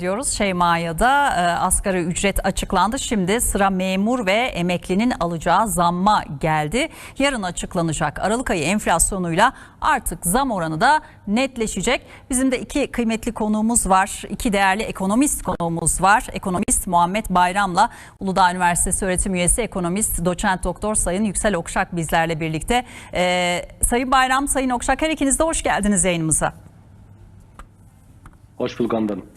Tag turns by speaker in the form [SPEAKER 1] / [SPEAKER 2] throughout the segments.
[SPEAKER 1] diyoruz. Şeyma'ya da e, asgari ücret açıklandı. Şimdi sıra memur ve emeklinin alacağı zamma geldi. Yarın açıklanacak Aralık ayı enflasyonuyla artık zam oranı da netleşecek. Bizim de iki kıymetli konuğumuz var. İki değerli ekonomist konuğumuz var. Ekonomist Muhammed Bayram'la Uludağ Üniversitesi öğretim üyesi ekonomist doçent doktor Sayın Yüksel Okşak bizlerle birlikte. E, Sayın Bayram, Sayın Okşak her ikiniz de hoş geldiniz yayınımıza.
[SPEAKER 2] Hoş bulduk Handan.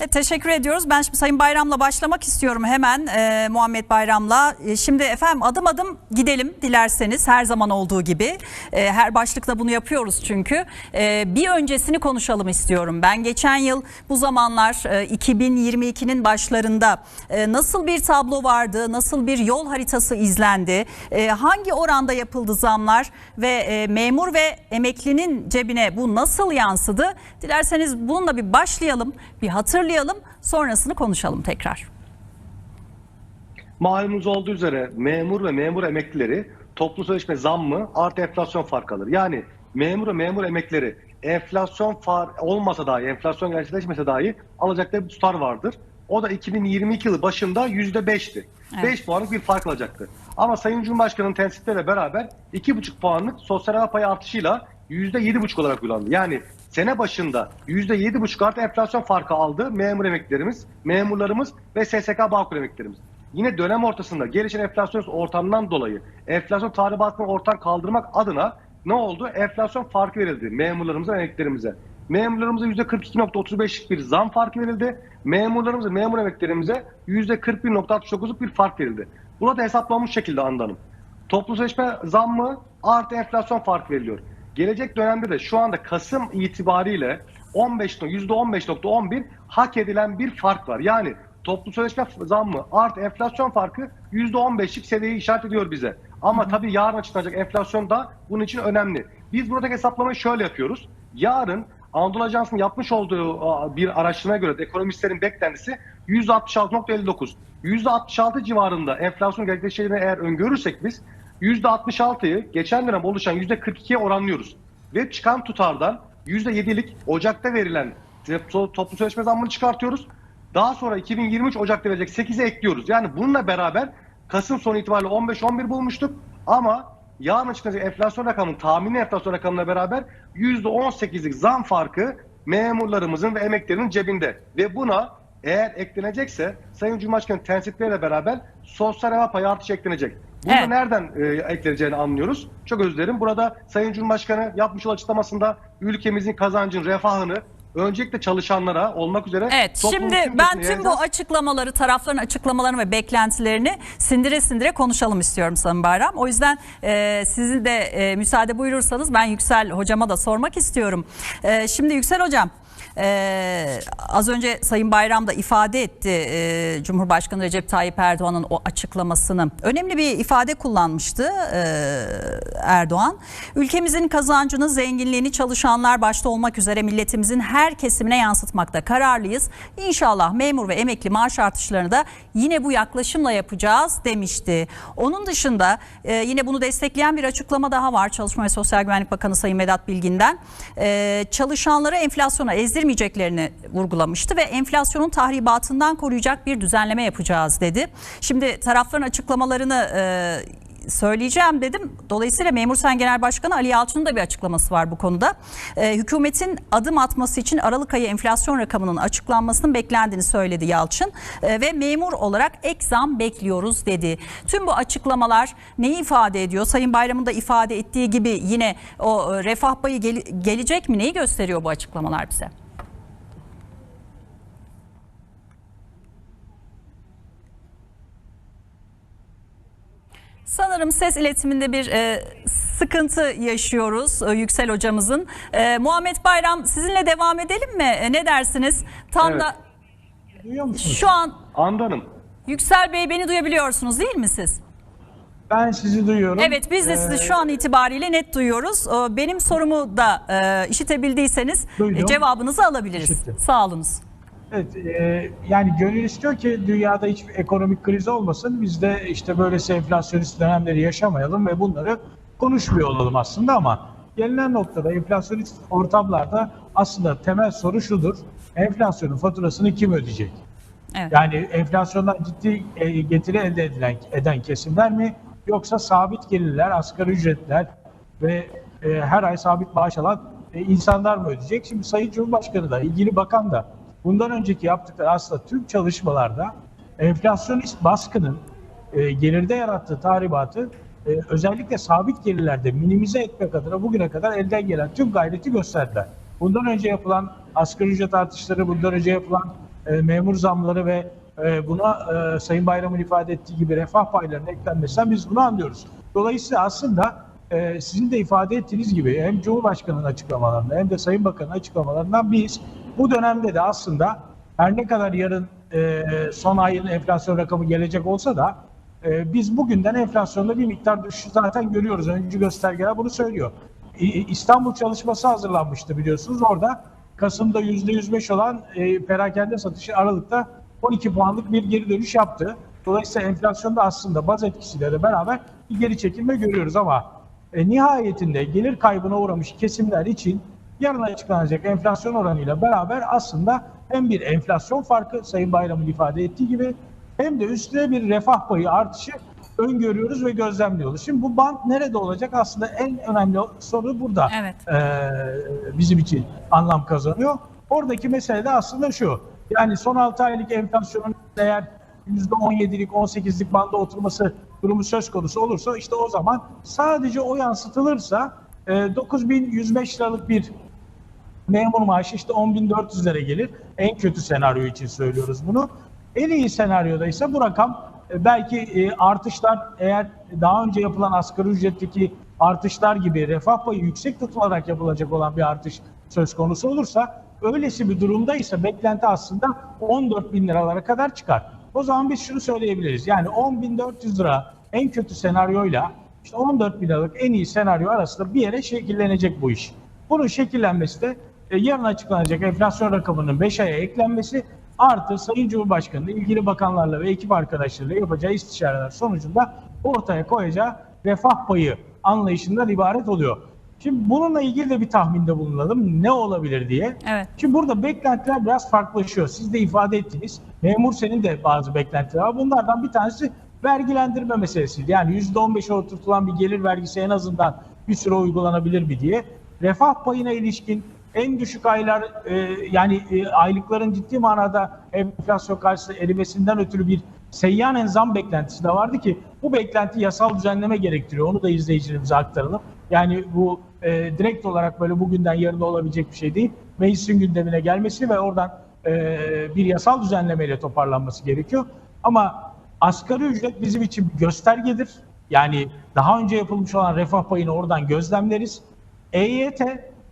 [SPEAKER 1] E, teşekkür ediyoruz. Ben şimdi Sayın Bayram'la başlamak istiyorum hemen e, Muhammed Bayram'la. E, şimdi efendim adım adım gidelim dilerseniz her zaman olduğu gibi. E, her başlıkta bunu yapıyoruz çünkü. E, bir öncesini konuşalım istiyorum. Ben geçen yıl bu zamanlar e, 2022'nin başlarında e, nasıl bir tablo vardı, nasıl bir yol haritası izlendi, e, hangi oranda yapıldı zamlar ve e, memur ve emeklinin cebine bu nasıl yansıdı? Dilerseniz bununla bir başlayalım, bir hatırlayalım, sonrasını konuşalım tekrar.
[SPEAKER 2] Malumunuz olduğu üzere memur ve memur emeklileri toplu sözleşme zammı artı enflasyon farkı alır. Yani memur ve memur emeklileri enflasyon far olmasa dahi, enflasyon gerçekleşmese dahi alacakları bir tutar vardır. O da 2022 yılı başında %5'ti.
[SPEAKER 1] Evet.
[SPEAKER 2] 5 puanlık bir fark alacaktı. Ama Sayın Cumhurbaşkanı'nın tensipleriyle beraber 2,5 puanlık sosyal refah payı artışıyla %7,5 olarak uygulandı. Yani sene başında %7,5 artı enflasyon farkı aldı memur emeklilerimiz, memurlarımız ve SSK Bağkur emeklilerimiz. Yine dönem ortasında gelişen enflasyon ortamından dolayı enflasyon tahribatını ortadan kaldırmak adına ne oldu? Enflasyon farkı verildi memurlarımıza ve emeklilerimize. Memurlarımıza %42.35'lik bir zam farkı verildi. Memurlarımıza, memur emeklilerimize %41.69'luk bir fark verildi. Buna da hesaplanmış şekilde andanım. Toplu sözleşme zammı artı enflasyon farkı veriliyor. Gelecek dönemde de şu anda Kasım itibariyle 15, %15.11 hak edilen bir fark var. Yani toplu sözleşme zammı artı enflasyon farkı %15'lik seviyeyi işaret ediyor bize. Ama tabii yarın açıklanacak enflasyon da bunun için önemli. Biz buradaki hesaplamayı şöyle yapıyoruz. Yarın Anadolu Ajansı'nın yapmış olduğu bir araştırmaya göre ekonomistlerin beklentisi %66.59. %66 civarında enflasyon gerçekleşeceğini eğer öngörürsek biz %66'yı geçen dönem oluşan %42'ye oranlıyoruz. Ve çıkan tutardan %7'lik Ocak'ta verilen toplu sözleşme zammını çıkartıyoruz. Daha sonra 2023 Ocak'ta verecek 8'e ekliyoruz. Yani bununla beraber Kasım sonu itibariyle 15-11 bulmuştuk. Ama yarın açıklanacak enflasyon rakamının tahmini enflasyon rakamına beraber %18'lik zam farkı memurlarımızın ve emeklerinin cebinde. Ve buna eğer eklenecekse Sayın Cumhurbaşkanı tensipleriyle beraber sosyal refah payı artışı eklenecek. Bunu
[SPEAKER 1] Evet.
[SPEAKER 2] nereden e, ekleneceğini anlıyoruz. Çok özür dilerim. Burada Sayın Cumhurbaşkanı yapmış olduğu açıklamasında ülkemizin kazancın, refahını öncelikle çalışanlara olmak üzere
[SPEAKER 1] Evet şimdi ben tüm bu
[SPEAKER 2] yayacağız.
[SPEAKER 1] açıklamaları tarafların açıklamalarını ve beklentilerini sindire sindire konuşalım istiyorum Sayın Bayram. O yüzden e, sizin de e, müsaade buyurursanız ben Yüksel hocama da sormak istiyorum. E, şimdi Yüksel hocam e, az önce Sayın Bayram da ifade etti e, Cumhurbaşkanı Recep Tayyip Erdoğan'ın o açıklamasını. Önemli bir ifade kullanmıştı e, Erdoğan. Ülkemizin kazancını, zenginliğini çalışanlar başta olmak üzere milletimizin her kesimine yansıtmakta kararlıyız. İnşallah memur ve emekli maaş artışlarını da yine bu yaklaşımla yapacağız demişti. Onun dışında e, yine bunu destekleyen bir açıklama daha var Çalışma ve Sosyal Güvenlik Bakanı Sayın Vedat Bilgin'den. E, çalışanları enflasyona ezdirmeyeceklerini vurgulamıştı ve enflasyonun tahribatından koruyacak bir düzenleme yapacağız dedi. Şimdi tarafların açıklamalarını e, söyleyeceğim dedim. Dolayısıyla Memur Sen Genel Başkanı Ali Yalçın'ın da bir açıklaması var bu konuda. Ee, hükümetin adım atması için Aralık ayı enflasyon rakamının açıklanmasının beklendiğini söyledi Yalçın. Ee, ve memur olarak ek zam bekliyoruz dedi. Tüm bu açıklamalar neyi ifade ediyor? Sayın Bayram'ın da ifade ettiği gibi yine o e, refah payı gel- gelecek mi? Neyi gösteriyor bu açıklamalar bize? Sanırım ses iletiminde bir e, sıkıntı yaşıyoruz e, Yüksel hocamızın. E, Muhammed Bayram sizinle devam edelim mi? E, ne dersiniz? Tam
[SPEAKER 2] Evet.
[SPEAKER 1] da
[SPEAKER 3] Duyuyor musunuz?
[SPEAKER 1] şu an
[SPEAKER 2] Andanım.
[SPEAKER 1] Yüksel Bey beni duyabiliyorsunuz değil mi siz?
[SPEAKER 3] Ben sizi duyuyorum.
[SPEAKER 1] Evet biz de sizi
[SPEAKER 3] Ee,
[SPEAKER 1] şu an itibariyle net duyuyoruz. E, Benim sorumu da e, işitebildiyseniz e,
[SPEAKER 3] Duydum.
[SPEAKER 1] cevabınızı alabiliriz.
[SPEAKER 3] İşittim.
[SPEAKER 1] Sağ olunuz.
[SPEAKER 3] Evet, e, yani gönül istiyor ki dünyada hiçbir ekonomik kriz olmasın. Biz de işte böylesi enflasyonist dönemleri yaşamayalım ve bunları konuşmuyor olalım aslında ama gelinen noktada enflasyonist ortamlarda aslında temel soru şudur. enflasyonun faturasını kim ödeyecek?
[SPEAKER 1] Evet.
[SPEAKER 3] Yani enflasyondan ciddi e, getiri elde edilen, eden kesimler mi? Yoksa sabit gelirler, asgari ücretler ve e, her ay sabit maaş alan e, insanlar mı ödeyecek? Şimdi Sayın Cumhurbaşkanı da, ilgili bakan da bundan önceki yaptıkları aslında tüm çalışmalarda enflasyonist baskının e, gelirde yarattığı tahribatı e, özellikle sabit gelirlerde minimize etmek adına bugüne kadar elden gelen tüm gayreti gösterdiler. Bundan önce yapılan asgari ücret artışları, bundan önce yapılan e, memur zamları ve e, buna e, Sayın Bayram'ın ifade ettiği gibi refah paylarının eklenmesinden biz bunu anlıyoruz. Dolayısıyla aslında e, sizin de ifade ettiğiniz gibi hem Cumhurbaşkanı'nın açıklamalarında hem de Sayın Bakan'ın açıklamalarından biz bu dönemde de aslında her ne kadar yarın e, son ayın enflasyon rakamı gelecek olsa da e, biz bugünden enflasyonda bir miktar düşüş zaten görüyoruz. Öncü göstergeler bunu söylüyor. İ- İstanbul çalışması hazırlanmıştı biliyorsunuz. Orada Kasım'da %105 olan e, perakende satışı Aralık'ta 12 puanlık bir geri dönüş yaptı. Dolayısıyla enflasyonda aslında baz etkisiyle de beraber bir geri çekilme görüyoruz ama e, nihayetinde gelir kaybına uğramış kesimler için yarın açıklanacak enflasyon oranıyla beraber aslında hem bir enflasyon farkı Sayın Bayram'ın ifade ettiği gibi hem de üstüne bir refah payı artışı öngörüyoruz ve gözlemliyoruz. Şimdi bu band nerede olacak? Aslında en önemli soru burada
[SPEAKER 1] Evet.
[SPEAKER 3] e, bizim için anlam kazanıyor. Oradaki mesele de aslında şu. Yani son 6 aylık enflasyonun eğer %17'lik 18'lik banda oturması durumu söz konusu olursa işte o zaman sadece o yansıtılırsa e, 9105 liralık bir memur maaşı işte 10.400 lira gelir. En kötü senaryo için söylüyoruz bunu. En iyi senaryoda ise bu rakam e, belki e, artışlar eğer daha önce yapılan asgari ücretteki artışlar gibi refah payı yüksek tutularak yapılacak olan bir artış söz konusu olursa öylesi bir durumda ise beklenti aslında 14 bin liralara kadar çıkar. O zaman biz şunu söyleyebiliriz. Yani 10.400 lira en kötü senaryoyla işte 14 bin liralık en iyi senaryo arasında bir yere şekillenecek bu iş. Bunun şekillenmesi de yarın açıklanacak enflasyon rakamının 5 aya eklenmesi artı Sayın Cumhurbaşkanı'nın ilgili bakanlarla ve ekip arkadaşlarıyla yapacağı istişareler sonucunda ortaya koyacağı refah payı anlayışından ibaret oluyor. Şimdi bununla ilgili de bir tahminde bulunalım. Ne olabilir diye.
[SPEAKER 1] Evet.
[SPEAKER 3] Şimdi burada beklentiler biraz farklılaşıyor. Siz de ifade ettiniz. Memur senin de bazı beklentiler var. Bunlardan bir tanesi vergilendirme meselesiydi. Yani %15'e oturtulan bir gelir vergisi en azından bir süre uygulanabilir mi diye. Refah payına ilişkin en düşük aylar e, yani e, aylıkların ciddi manada enflasyon karşısında erimesinden ötürü bir seyyanen zam beklentisi de vardı ki bu beklenti yasal düzenleme gerektiriyor. Onu da izleyicilerimize aktaralım. Yani bu e, direkt olarak böyle bugünden yarına olabilecek bir şey değil. Meclisin gündemine gelmesi ve oradan e, bir yasal düzenlemeyle toparlanması gerekiyor. Ama asgari ücret bizim için göstergedir. Yani daha önce yapılmış olan refah payını oradan gözlemleriz. EYT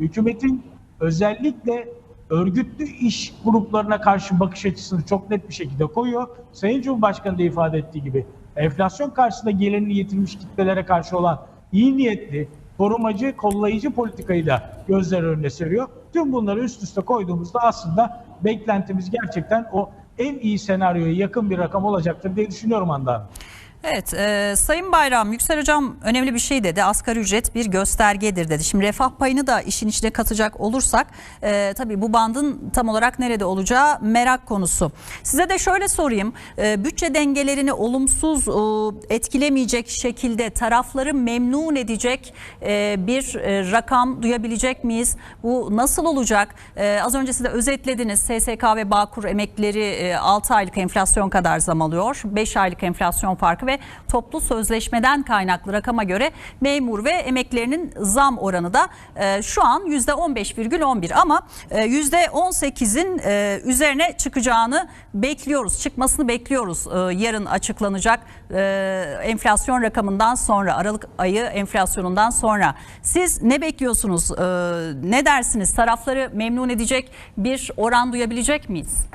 [SPEAKER 3] hükümetin özellikle örgütlü iş gruplarına karşı bakış açısını çok net bir şekilde koyuyor. Sayın Cumhurbaşkanı da ifade ettiği gibi enflasyon karşısında gelirini yitirmiş kitlelere karşı olan iyi niyetli, korumacı, kollayıcı politikayı da gözler önüne seriyor. Tüm bunları üst üste koyduğumuzda aslında beklentimiz gerçekten o en iyi senaryoya yakın bir rakam olacaktır diye düşünüyorum Handan.
[SPEAKER 1] Evet, e, Sayın Bayram, Yüksel Hocam önemli bir şey dedi. Asgari ücret bir göstergedir dedi. Şimdi refah payını da işin içine katacak olursak e, tabii bu bandın tam olarak nerede olacağı merak konusu. Size de şöyle sorayım. E, bütçe dengelerini olumsuz e, etkilemeyecek şekilde tarafları memnun edecek e, bir e, rakam duyabilecek miyiz? Bu nasıl olacak? E, az önce size özetlediniz. SSK ve Bağkur emeklileri e, 6 aylık enflasyon kadar zam alıyor. 5 aylık enflasyon farkı ve toplu sözleşmeden kaynaklı rakama göre memur ve emeklerinin zam oranı da e, şu an %15,11 ama e, %18'in e, üzerine çıkacağını bekliyoruz. Çıkmasını bekliyoruz e, yarın açıklanacak enflasyon rakamından sonra Aralık ayı enflasyonundan sonra. Siz ne bekliyorsunuz? Ne dersiniz? Tarafları memnun edecek bir oran duyabilecek miyiz?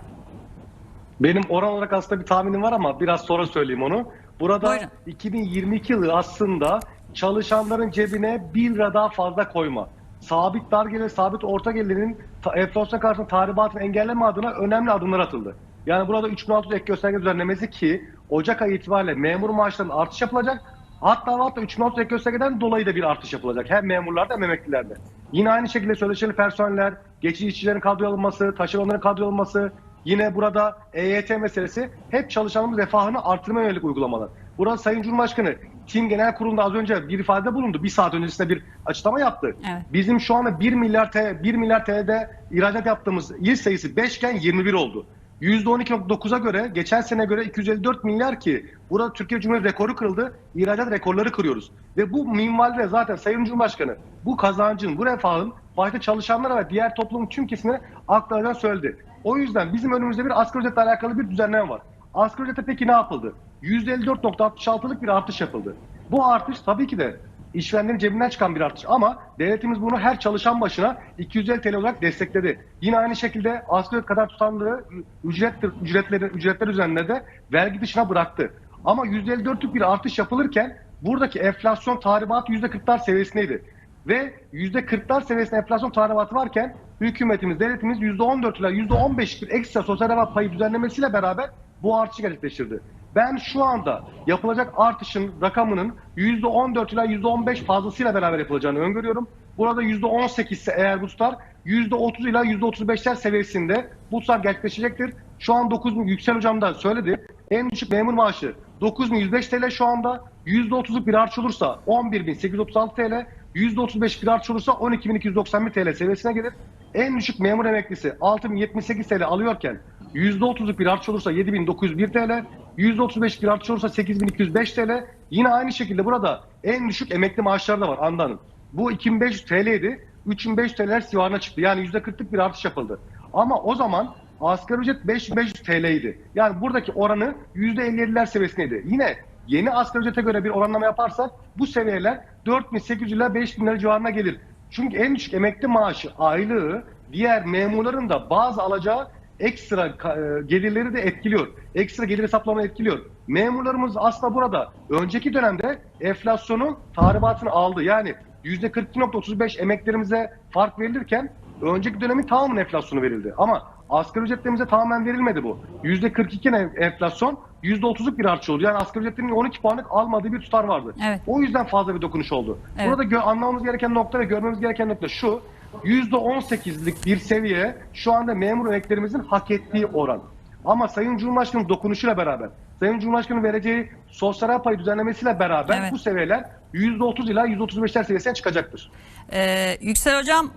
[SPEAKER 2] Benim oran olarak aslında bir tahminim var ama biraz sonra söyleyeyim onu. Burada
[SPEAKER 1] Buyurun.
[SPEAKER 2] 2022 yılı aslında çalışanların cebine 1 lira daha fazla koyma. Sabit dar gelir, sabit orta gelirin ta- enflasyon karşısında tahribatını engelleme adına önemli adımlar atıldı. Yani burada 3600 ek gösterge düzenlemesi ki Ocak ayı itibariyle memur maaşlarının artış yapılacak. Hatta hatta 3016 ek göstergeden dolayı da bir artış yapılacak. Hem memurlarda hem emeklilerde. Yine aynı şekilde sözleşmeli personeller, geçici işçilerin kadroya alınması, taşeronların kadroya alınması, yine burada EYT meselesi hep çalışanımız refahını artırmaya yönelik uygulamalar. Burada Sayın Cumhurbaşkanı Tim Genel Kurulu'nda az önce bir ifade bulundu. Bir saat öncesinde bir açıklama yaptı.
[SPEAKER 1] Evet.
[SPEAKER 2] Bizim şu anda 1 milyar TL, 1 milyar TL'de ihracat yaptığımız il sayısı 5 iken 21 oldu. %12.9'a göre geçen sene göre 254 milyar ki burada Türkiye Cumhuriyeti rekoru kırıldı. İhracat rekorları kırıyoruz. Ve bu minvalde zaten Sayın Cumhurbaşkanı bu kazancın, bu refahın başta çalışanlara ve diğer toplumun tüm kesimine aktaracağını söyledi. O yüzden bizim önümüzde bir asgari ücretle alakalı bir düzenleme var. Asgari ücrete peki ne yapıldı? %54.66'lık bir artış yapıldı. Bu artış tabii ki de işverenlerin cebinden çıkan bir artış ama devletimiz bunu her çalışan başına 250 TL olarak destekledi. Yine aynı şekilde asgari kadar tutanları ücret, ücretleri, ücretler üzerinde de vergi dışına bıraktı. Ama %54'lük bir artış yapılırken buradaki enflasyon tahribatı %40'lar seviyesindeydi. Ve %40'lar seviyesinde enflasyon tahribatı varken hükümetimiz, devletimiz %14 ile %15 bir ekstra sosyal refah payı düzenlemesiyle beraber bu artışı gerçekleştirdi. Ben şu anda yapılacak artışın rakamının %14 ile %15 fazlasıyla beraber yapılacağını öngörüyorum. Burada %18 ise eğer bu tutar %30 ile %35'ler seviyesinde bu tutar gerçekleşecektir. Şu an 9 bin Yüksel Hocam da söyledi. En düşük memur maaşı 9105 TL şu anda. %30'luk bir artış olursa 11836 TL. %35 bir artış olursa 12291 TL seviyesine gelir. En düşük memur emeklisi 6078 TL alıyorken %30'luk bir artış olursa 7901 TL. %35 bir artış olursa 8205 TL. Yine aynı şekilde burada en düşük emekli maaşları da var Andan'ın. Bu 2500 TL'ydi. 3500 TL civarına çıktı. Yani %40'lık bir artış yapıldı. Ama o zaman asgari ücret 5500 TL'ydi. Yani buradaki oranı %57'ler seviyesindeydi. Yine yeni asgari ücrete göre bir oranlama yaparsak bu seviyeler 4800 ile 5000 lira civarına gelir. Çünkü en düşük emekli maaşı aylığı diğer memurların da bazı alacağı ekstra e, gelirleri de etkiliyor. Ekstra gelir hesaplama etkiliyor. Memurlarımız aslında burada önceki dönemde enflasyonun tahribatını aldı. Yani %42.35 emeklerimize fark verilirken önceki dönemin tamamının enflasyonu verildi. Ama asgari ücretlerimize tamamen verilmedi bu. %42 ne- enflasyon %30'luk bir artış oldu. Yani asgari ücretlerin 12 puanlık almadığı bir tutar vardı.
[SPEAKER 1] Evet.
[SPEAKER 2] O yüzden fazla bir dokunuş oldu.
[SPEAKER 1] Evet.
[SPEAKER 2] Burada anlamamız gereken nokta ve görmemiz gereken nokta şu. %18'lik bir seviye şu anda memur emeklerimizin hak ettiği oran. Ama Sayın Cumhurbaşkanı dokunuşuyla beraber, Sayın Cumhurbaşkanı vereceği sosyal pay düzenlemesiyle beraber
[SPEAKER 1] Evet.
[SPEAKER 2] bu seviyeler %30 ila %35'ler seviyesine çıkacaktır.
[SPEAKER 1] Ee, Yüksel Hocam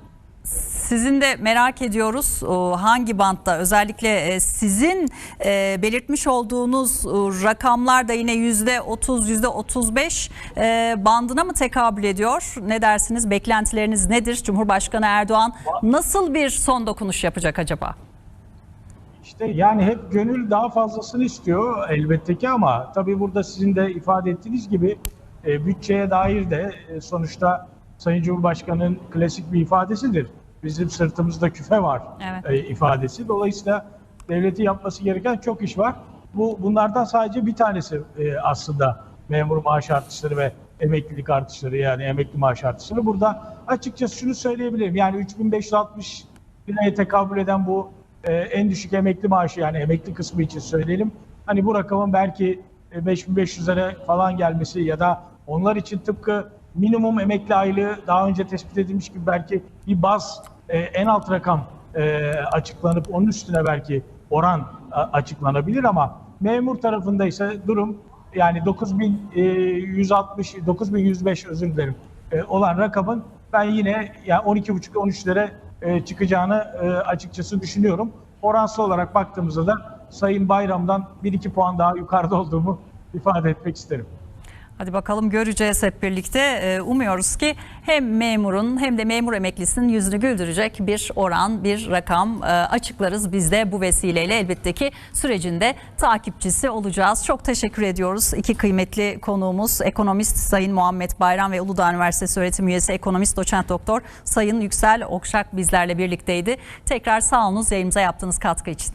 [SPEAKER 1] sizin de merak ediyoruz hangi bantta özellikle e, sizin e, belirtmiş olduğunuz e, rakamlar da yine yüzde 30 yüzde 35 e, bandına mı tekabül ediyor? Ne dersiniz? Beklentileriniz nedir? Cumhurbaşkanı Erdoğan nasıl bir son dokunuş yapacak acaba?
[SPEAKER 3] İşte yani hep gönül daha fazlasını istiyor elbette ki ama tabii burada sizin de ifade ettiğiniz gibi bütçeye dair de sonuçta Sayın Cumhurbaşkanı'nın klasik bir ifadesidir. Bizim sırtımızda küfe var
[SPEAKER 1] Evet.
[SPEAKER 3] e, ifadesi. Dolayısıyla devletin yapması gereken çok iş var. Bu bunlardan sadece bir tanesi e, aslında memur maaş artışları ve emeklilik artışları yani emekli maaş artışları. Burada açıkçası şunu söyleyebilirim. Yani 3560 liraya tekabül eden bu e, en düşük emekli maaşı yani emekli kısmı için söyleyelim. Hani bu rakamın belki e, 5500'lere falan gelmesi ya da onlar için tıpkı minimum emekli aylığı daha önce tespit edilmiş gibi belki bir baz e, en alt rakam e, açıklanıp onun üstüne belki oran a- açıklanabilir ama memur tarafında ise durum yani 9160 9105 özür dilerim e, olan rakamın ben yine yani 12,5-13'lere e, çıkacağını e, açıkçası düşünüyorum. Oransal olarak baktığımızda da Sayın Bayram'dan 1-2 puan daha yukarıda olduğumu ifade etmek isterim.
[SPEAKER 1] Hadi bakalım göreceğiz hep birlikte. Ee, Umuyoruz ki hem memurun hem de memur emeklisinin yüzünü güldürecek bir oran, bir rakam e, açıklarız. Biz de bu vesileyle elbette ki sürecinde takipçisi olacağız. Çok teşekkür ediyoruz. İki kıymetli konuğumuz ekonomist Sayın Muhammed Bayram ve Uludağ Üniversitesi öğretim üyesi ekonomist doçent doktor Sayın Yüksel Okşak bizlerle birlikteydi. Tekrar sağ olunuz yayınımıza yaptığınız katkı için.